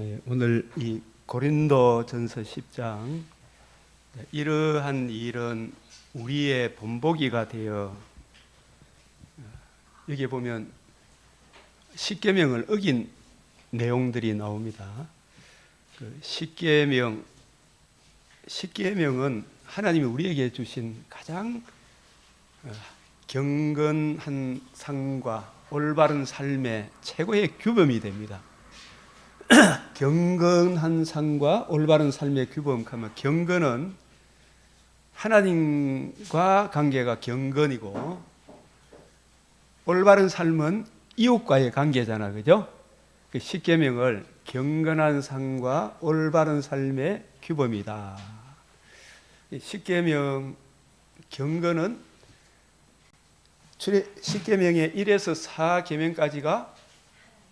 네, 오늘 이 고린도 전서 10장 이러한 일은 우리의 본보기가 되어 여기 보면 십계명을 어긴 내용들이 나옵니다. 그 십계명 십계명은 하나님이 우리에게 주신 가장 어, 경건한 삶과 올바른 삶의 최고의 규범이 됩니다. 경건한 삶과 올바른 삶의 규범 하면 경건은 하나님과 관계가 경건이고 올바른 삶은 이웃과의 관계잖아, 그죠? 그 십계명을 경건한 삶과 올바른 삶의 규범이다. 이 십계명 경건은 십계명의 1에서 4계명까지가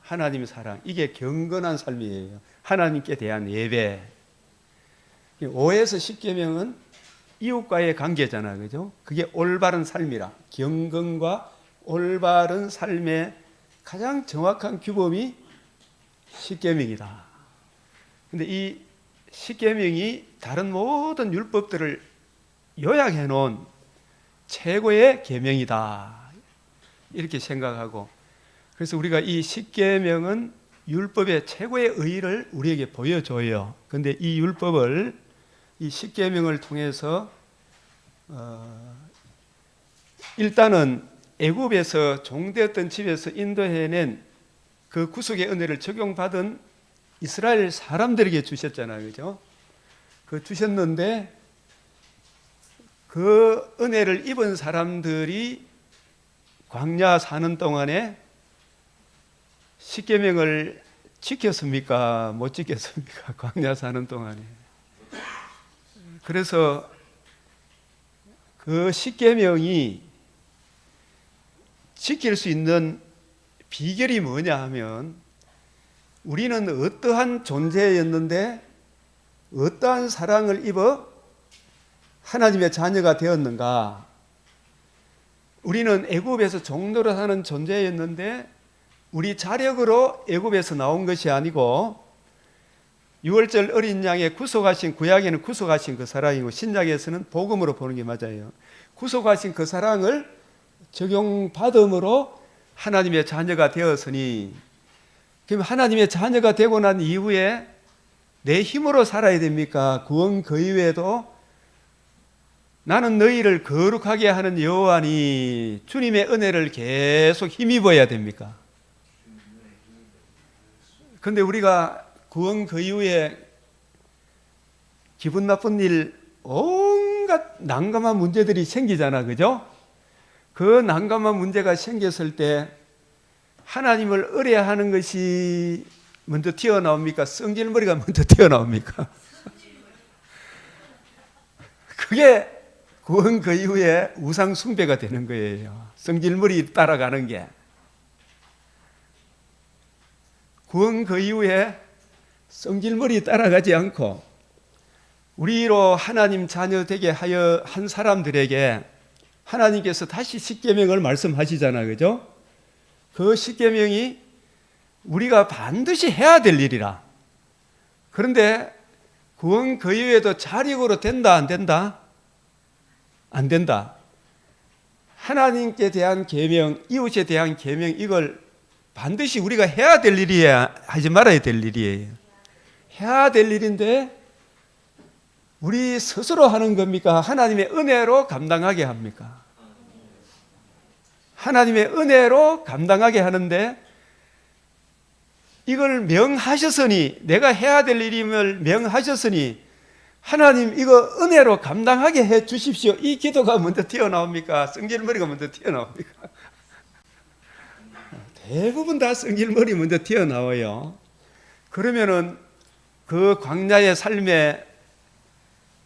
하나님의 사랑. 이게 경건한 삶이에요. 하나님께 대한 예배. 5에서 10계명은 이웃과의 관계잖아. 그죠? 그게 올바른 삶이라. 경건과 올바른 삶의 가장 정확한 규범이 십계명이다. 근데 이 십계명이 다른 모든 율법들을 요약해 놓은 최고의 계명이다. 이렇게 생각하고 그래서 우리가 이 십계명은 율법의 최고의 의의를 우리에게 보여줘요. 근데 이 율법을 이 십계명을 통해서 어, 일단은 애굽에서 종되었던 집에서 인도해낸 그 구속의 은혜를 적용받은 이스라엘 사람들에게 주셨잖아요. 그죠? 그 주셨는데 그 은혜를 입은 사람들이 광야 사는 동안에 십계명을 지켰습니까? 못 지켰습니까? 광야 사는 동안에. 그래서 그 십계명이 지킬 수 있는 비결이 뭐냐 하면 우리는 어떠한 존재였는데 어떠한 사랑을 입어 하나님의 자녀가 되었는가? 우리는 애굽에서 종로로 사는 존재였는데 우리 자력으로 애굽에서 나온 것이 아니고 유월절 어린 양의 구속하신 구약에는 구속하신 그 사랑이고 신약에서는 복음으로 보는 게 맞아요. 구속하신 그 사랑을 적용받음으로 하나님의 자녀가 되었으니 그럼 하나님의 자녀가 되고 난 이후에 내 힘으로 살아야 됩니까? 구원 그 이외에도 나는 너희를 거룩하게 하는 여호와니 주님의 은혜를 계속 힘입어야 됩니까? 근데 우리가 구원 그 이후에 기분 나쁜 일 온갖 난감한 문제들이 생기잖아. 그죠? 그 난감한 문제가 생겼을 때 하나님을 의뢰하는 것이 먼저 튀어나옵니까? 성질머리가 먼저 튀어나옵니까? 그게 구원 그 이후에 우상 숭배가 되는 거예요. 성질머리 따라가는 게. 구원 그 이후에 성질머리 따라가지 않고 우리로 하나님 자녀 되게 하여 한 사람들에게 하나님께서 다시 십계명을 말씀하시잖아. 그죠? 그 십계명이 우리가 반드시 해야 될 일이라. 그런데 구원 그 이후에도 자력으로 된다 안 된다? 안 된다. 하나님께 대한 계명, 이웃에 대한 계명 이걸 반드시 우리가 해야 될 일이야 하지 말아야 될 일이에요. 해야 될 일인데 우리 스스로 하는 겁니까? 하나님의 은혜로 감당하게 합니까? 하나님의 은혜로 감당하게 하는데 이걸 명하셨으니 내가 해야 될 일임을 명하셨으니 하나님 이거 은혜로 감당하게 해 주십시오. 이 기도가 먼저 튀어나옵니까? 성질머리가 먼저 튀어나옵니까? 대부분 다 성질머리 먼저 튀어나와요. 그러면은 그 광야의 삶에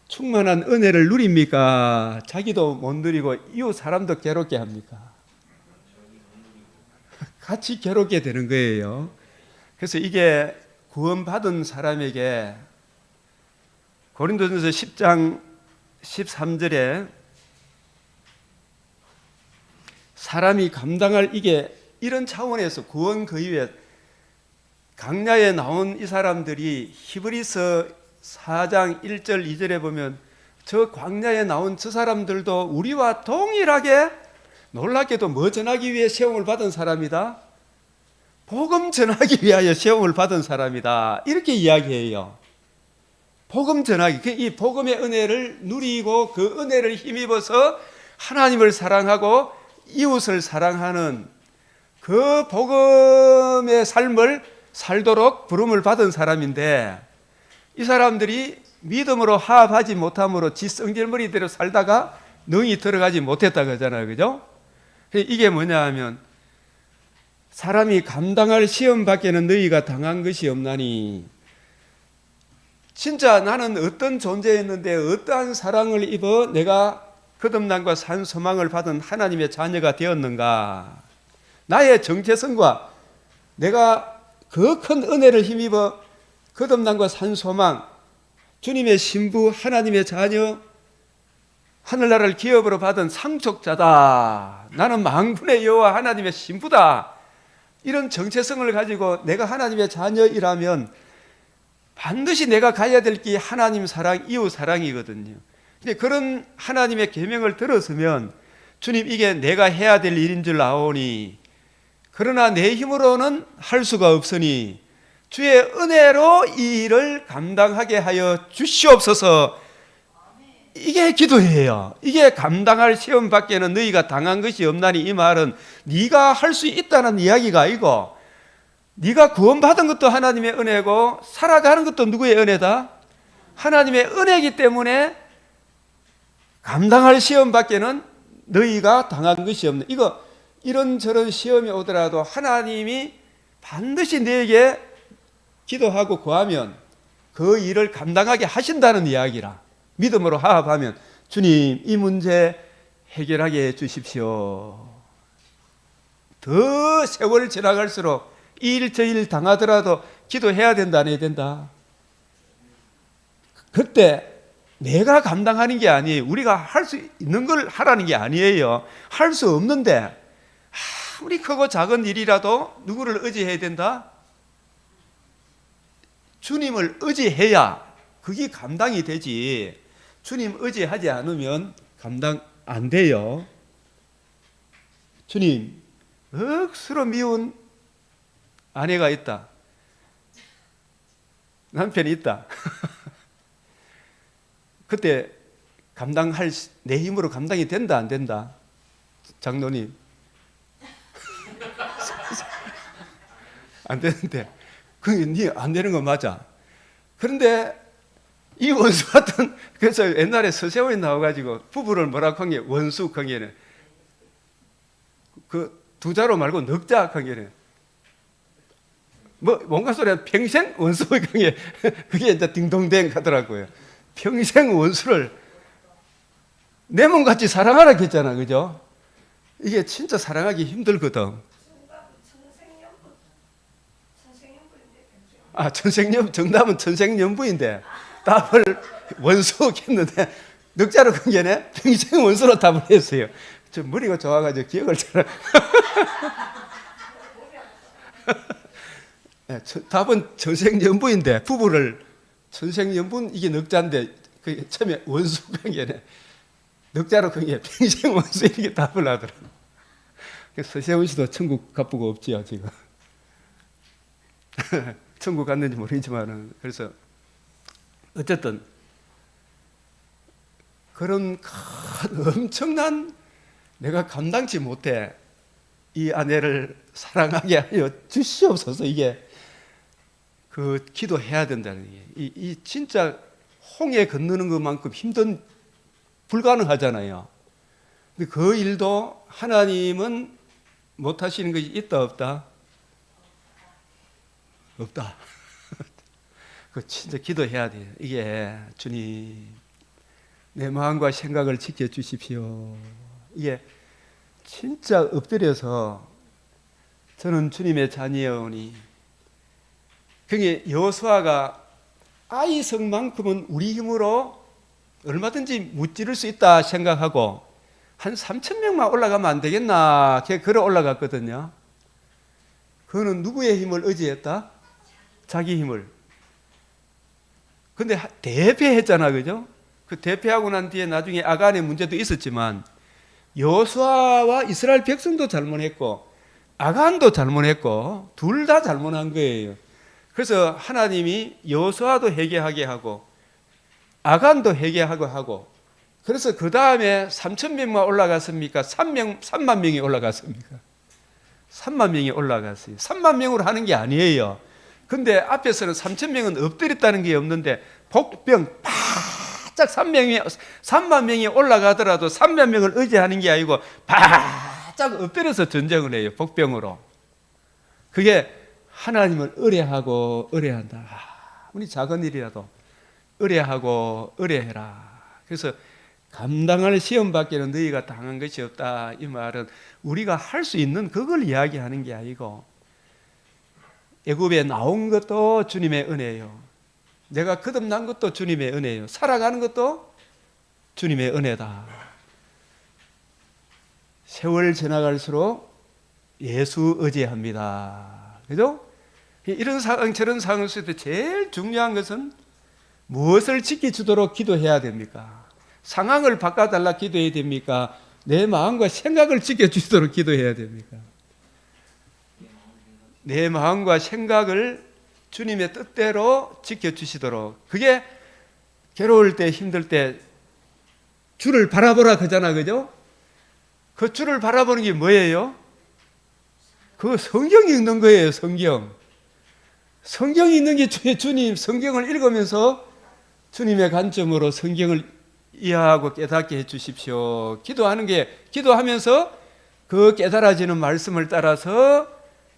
충만한 은혜를 누립니까? 자기도 못 누리고 이웃 사람도 괴롭게 합니까? 같이 괴롭게 되는 거예요. 그래서 이게 구원받은 사람에게 고린도전서 10장 13절에 사람이 감당할 이게 이런 차원에서 구원 그 이후에 강야에 나온 이 사람들이 히브리서 4장 1절 2절에 보면 저 광야에 나온 저 사람들도 우리와 동일하게 놀랍게도 뭐 전하기 위해 시험을 받은 사람이다. 복음 전하기 위하여 시험을 받은 사람이다. 이렇게 이야기해요. 복음 전하기. 그이 복음의 은혜를 누리고 그 은혜를 힘입어서 하나님을 사랑하고 이웃을 사랑하는 그 복음의 삶을 살도록 부름을 받은 사람인데 이 사람들이 믿음으로 화합하지 못함으로 지 성질머리대로 살다가 능히 들어가지 못했다 그러잖아요. 그죠? 이게 뭐냐 하면 사람이 감당할 시험 밖에는 너희가 당한 것이 없나니 진짜 나는 어떤 존재였는데 어떠한 사랑을 입어 내가 거듭남과 산 소망을 받은 하나님의 자녀가 되었는가? 나의 정체성과 내가 그 큰 은혜를 힘입어 거듭남과 산 소망, 주님의 신부, 하나님의 자녀, 하늘나라를 기업으로 받은 상속자다. 나는 망군의 여호와 하나님의 신부다. 이런 정체성을 가지고 내가 하나님의 자녀이라면 반드시 내가 가야 될 게 하나님 사랑, 이웃 사랑이거든요. 근데 그런 하나님의 계명을 들었으면 주님 이게 내가 해야 될 일인 줄 아오니 그러나 내 힘으로는 할 수가 없으니 주의 은혜로 이 일을 감당하게 하여 주시옵소서. 이게 기도예요. 이게 감당할 시험 밖에는 너희가 당한 것이 없나니 이 말은 네가 할 수 있다는 이야기가 아니고 네가 구원받은 것도 하나님의 은혜고 살아가는 것도 누구의 은혜다? 하나님의 은혜이기 때문에 감당할 시험 밖에는 너희가 당한 것이 없는 이거 이런저런 시험이 오더라도 하나님이 반드시 너에게 기도하고 구하면 그 일을 감당하게 하신다는 이야기라. 믿음으로 화합하면 주님 이 문제 해결하게 해 주십시오. 더 세월 지나갈수록 이일저 일 당하더라도 기도해야 된다 안 해야 된다. 그때 내가 감당하는 게 아니에요. 우리가 할 수 있는 걸 하라는 게 아니에요. 할 수 없는데 아무리 크고 작은 일이라도 누구를 의지해야 된다? 주님을 의지해야 그게 감당이 되지. 주님 의지하지 않으면 감당 안 돼요. 주님, 억수로 미운 아내가 있다. 남편이 있다. 그때 감당할 내 힘으로 감당이 된다 안 된다. 장로님 안 되는데 그게 니안 되는 거 맞아. 그런데 이 원수 같은 그래서 옛날에 서세원이 나와가지고 부부를 뭐라고 한 게 원수 관계는 그 두 자로 말고 넉자 관계는 뭐 뭔가 소리야 평생 원수 관계 그게 이제 딩동댕 하더라고요. 평생 원수를 내 몸같이 사랑하라 했잖아, 그죠? 이게 진짜 사랑하기 힘들거든. 아, 천생연 정답은 천생연부인데 답을 원수 했는데 넉자로 관계네 평생 원수로 답을 했어요. 저 머리가 좋아가지고 기억을 잘. 네, 저, 답은 천생연부인데 부부를 천생연분 이게 넉자인데 그 처음에 원수 관계네 넉자로 관계 평생 원수 이렇게 답을 하더라. 서세훈 씨도 천국 가쁘고 없지요 지금. 천국 갔는지 모르겠지만은 그래서 어쨌든 그런 큰 엄청난 내가 감당치 못해 이 아내를 사랑하게 하여 주시옵소서 이게 그 기도해야 된다는 게 이, 이 진짜 홍해 건너는 것만큼 힘든 불가능하잖아요. 근데 그 일도 하나님은 못 하시는 것이 있다 없다? 없다. 그 진짜 기도해야 돼요. 이게 주님 내 마음과 생각을 지켜 주십시오. 이게 진짜 엎드려서 저는 주님의 자녀이오니 그게 여호수아가 아이 성만큼은 우리 힘으로 얼마든지 무찌를 수 있다 생각하고 한 3천 명만 올라가면 안 되겠나 걔 걸어 올라갔거든요. 그거는 누구의 힘을 의지했다? 자기 힘을. 근데 하- 대패했잖아, 그죠? 그 대패하고 난 뒤에 나중에 아간의 문제도 있었지만 여수아와 이스라엘 백성도 잘못했고 아간도 잘못했고 둘 다 잘못한 거예요. 그래서 하나님이 여수아도 회개하게 하고 아간도 회개하고 하고 그래서 그 다음에 3천 명만 올라갔습니까? 3명, 3만 명이 올라갔습니까? 3만 명이 올라갔어요. 3만 명으로 하는 게 아니에요. 근데 앞에서는 3천 명은 엎드렸다는 게 없는데 복병 바짝 3명이 3만 명이 올라가더라도 3만 명을 의지하는 게 아니고 바짝 엎드려서 전쟁을 해요. 복병으로. 그게 하나님을 의뢰하고 의뢰한다. 아무리 작은 일이라도 의뢰하고 의뢰해라. 그래서 감당할 시험 밖에는 너희가 당한 것이 없다. 이 말은 우리가 할 수 있는 그걸 이야기하는 게 아니고 애굽에 나온 것도 주님의 은혜예요. 내가 거듭난 것도 주님의 은혜예요. 살아가는 것도 주님의 은혜다. 세월 지나갈수록 예수 의지합니다. 그죠? 이런 상황, 저런 상황 속에서 제일 중요한 것은 무엇을 지켜주도록 기도해야 됩니까? 상황을 바꿔달라 기도해야 됩니까? 내 마음과 생각을 지켜주도록 기도해야 됩니까? 내 마음과 생각을 주님의 뜻대로 지켜주시도록 그게 괴로울 때 힘들 때 주를 바라보라 그잖아 그죠? 그 주를 바라보는 게 뭐예요? 그 성경 읽는 거예요 성경 성경 읽는 게 주- 주님 성경을 읽으면서 주님의 관점으로 성경을 이해하고 깨닫게 해 주십시오 기도하는 게 기도하면서 그 깨달아지는 말씀을 따라서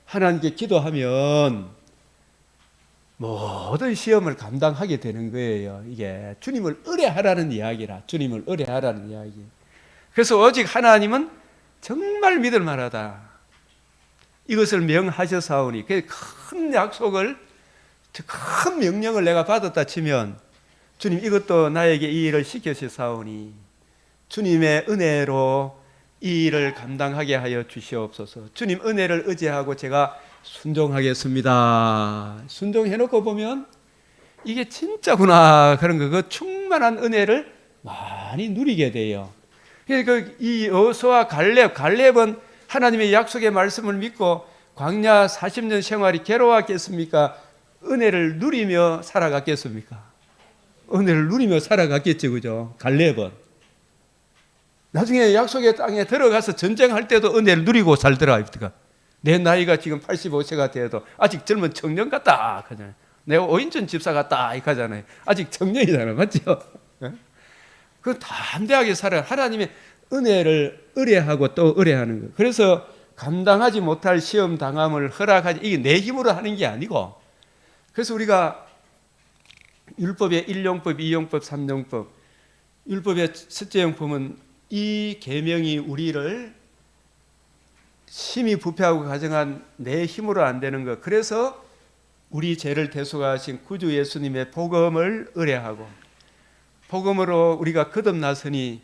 하나님께 기도하면 모든 시험을 감당하게 되는 거예요. 이게 주님을 의뢰하라는 이야기라. 주님을 의뢰하라는 이야기. 그래서 오직 하나님은 정말 믿을 만하다. 이것을 명하셔사오니 그큰 약속을 큰 명령을 내가 받았다 치면 주님 이것도 나에게 이 일을 시켜주사오니 주님의 은혜로 이 일을 감당하게 하여 주시옵소서. 주님 은혜를 의지하고 제가 순종하겠습니다. 순종해놓고 보면 이게 진짜구나 그런 거, 그 충만한 은혜를 많이 누리게 돼요. 그러니까 이 여호수아 갈렙, 갈렙은 하나님의 약속의 말씀을 믿고 광야 40년 생활이 괴로웠겠습니까? 은혜를 누리며 살아갔겠습니까? 은혜를 누리며 살아갔겠죠, 그죠? 갈렙은. 나중에 약속의 땅에 들어가서 전쟁할 때도 은혜를 누리고 살더라, 입니까? 내 나이가 지금 85세가 되어도 아직 젊은 청년 같다, 하잖아요. 내가 오인전 집사 같다, 이렇게 하잖아요. 아직 청년이잖아요, 맞죠? 예? 그 담대하게 살아 하나님의 은혜를 의뢰하고 또 의뢰하는 거. 그래서 감당하지 못할 시험 당함을 허락하지 이게 내 힘으로 하는 게 아니고. 그래서 우리가 율법의 1용법, 2용법, 3용법, 율법의 첫째 용법은 이 계명이 우리를 심히 부패하고 가정한 내 힘으로 안 되는 것. 그래서 우리 죄를 대속하신 구주 예수님의 복음을 의뢰하고 복음으로 우리가 거듭나서니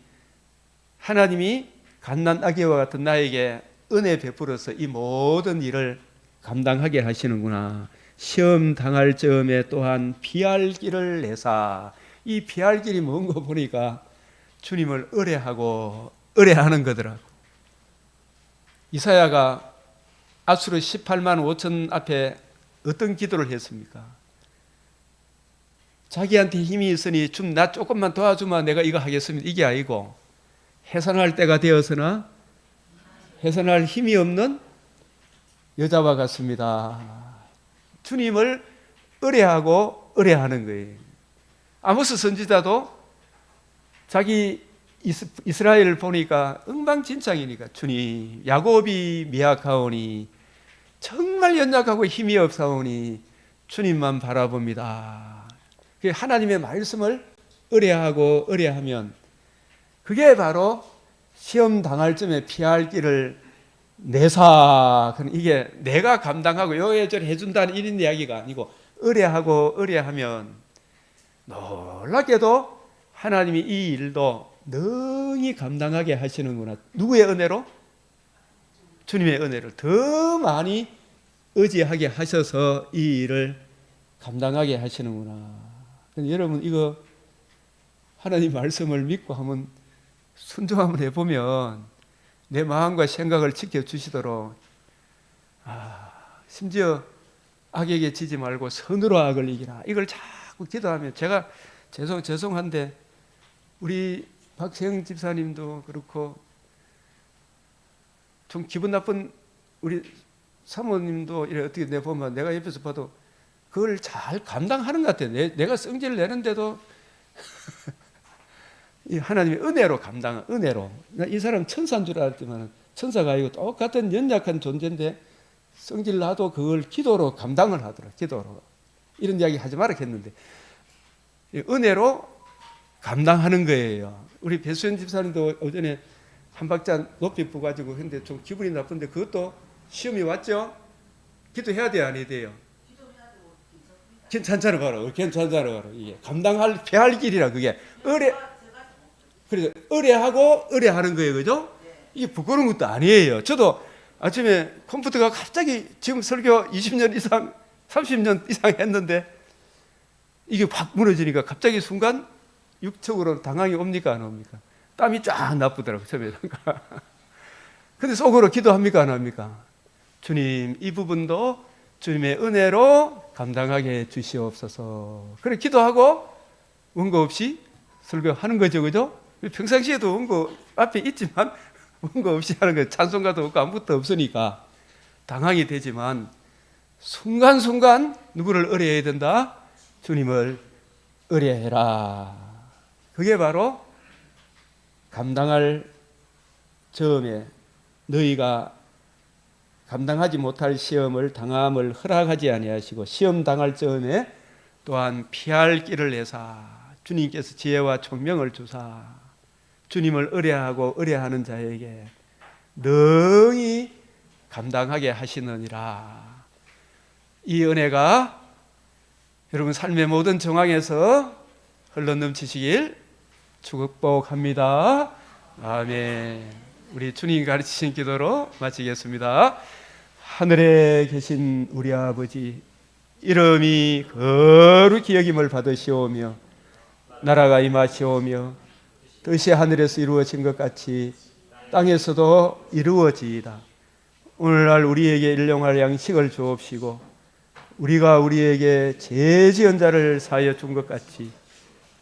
하나님이 갓난 아기와 같은 나에게 은혜 베풀어서 이 모든 일을 감당하게 하시는구나. 시험 당할 즈음에 또한 피할 길을 내사. 이 피할 길이 뭔가 보니까 주님을 의뢰하고 의뢰하는 거더라고. 이사야가 아수르 18만 5천 앞에 어떤 기도를 했습니까? 자기한테 힘이 있으니 좀 나 조금만 도와주면 내가 이거 하겠습니다. 이게 아니고 해산할 때가 되어서나 해산할 힘이 없는 여자와 같습니다. 주님을 의뢰하고 의뢰하는 거예요. 아모스 선지자도 자기 이스- 이스라엘을 보니까 엉망진창이니까 주님 야곱이 미약하오니 정말 연약하고 힘이 없사오니 주님만 바라봅니다. 그 하나님의 말씀을 의뢰하고 의뢰하면 그게 바로 시험 당할 점에 피할 길을 내사 그런 이게 내가 감당하고 요예절 해준다는 이런 이야기가 아니고 의뢰하고 의뢰하면 놀랍게도 하나님이 이 일도 능히 감당하게 하시는구나. 누구의 은혜로? 주님의 은혜를 더 많이 의지하게 하셔서 이 일을 감당하게 하시는구나. 여러분 이거 하나님 말씀을 믿고 한번 순종 한번 해보면 내 마음과 생각을 지켜주시도록 아, 심지어 악에게 지지 말고 선으로 악을 이기라. 이걸 자꾸 기도하면 제가 죄송 죄송한데 우리 박세영 집사님도 그렇고 좀 기분 나쁜 우리 사모님도 이래 어떻게 내 보면 내가 옆에서 봐도 그걸 잘 감당하는 것 같아. 내, 내가 성질 내는데도 이 하나님의 은혜로 감당, 은혜로. 나이 사람 천사인 줄 알았지만 천사가 아니고 똑같은 연약한 존재인데 성질 나도 그걸 기도로 감당을 하더라. 기도로. 이런 이야기 하지 말라 했는데 이 은혜로 감당하는 거예요. 우리 배수연 집사님도 어전에 한 박자 높이 부가지고 했는데 좀 기분이 나쁜데 그것도 시험이 왔죠? 기도해야 돼요, 안 돼요? 괜찮잖아 봐라. 괜찮잖아 봐라. 이게 감당할 배할 길이라 그게 의뢰 그래서 의뢰하고 의뢰하는 거예요, 그죠? 이게 부끄러운 것도 아니에요. 저도 아침에 컴퓨터가 갑자기 지금 설교 20년 이상, 30년 이상 했는데 이게 확 무너지니까 갑자기 순간 육적으로 당황이 옵니까 안 옵니까? 땀이 쫙 나쁘더라고요, 처음에. 근데 속으로 기도합니까 안 합니까? 주님, 이 부분도 주님의 은혜로 감당하게 주시옵소서. 그래 기도하고 원고 없이 설교하는 거죠, 그죠? 평상시에도 원고 앞에 있지만 원고 없이 하는 거 찬송가도 없고 아무것도 없으니까 당황이 되지만 순간순간 누구를 의뢰해야 된다? 주님을 의뢰해라. 그게 바로 감당할 점에 너희가 감당하지 못할 시험을 당함을 허락하지 아니하시고 시험 당할 점에 또한 피할 길을 내사 주님께서 지혜와 총명을 주사 주님을 의뢰하고 의뢰하는 자에게 능히 감당하게 하시느니라. 이 은혜가 여러분 삶의 모든 정황에서 흘러 넘치시길 축복합니다. 아멘. 우리 주님 가르치신 기도로 마치겠습니다. 하늘에 계신 우리 아버지 이름이 거룩히 여김을 받으시오며 나라가 임하시오며 뜻이 하늘에서 이루어진 것 같이 땅에서도 이루어지이다. 오늘날 우리에게 일용할 양식을 주옵시고 우리가 우리에게 죄 지은 자를 사하여 준 것 같이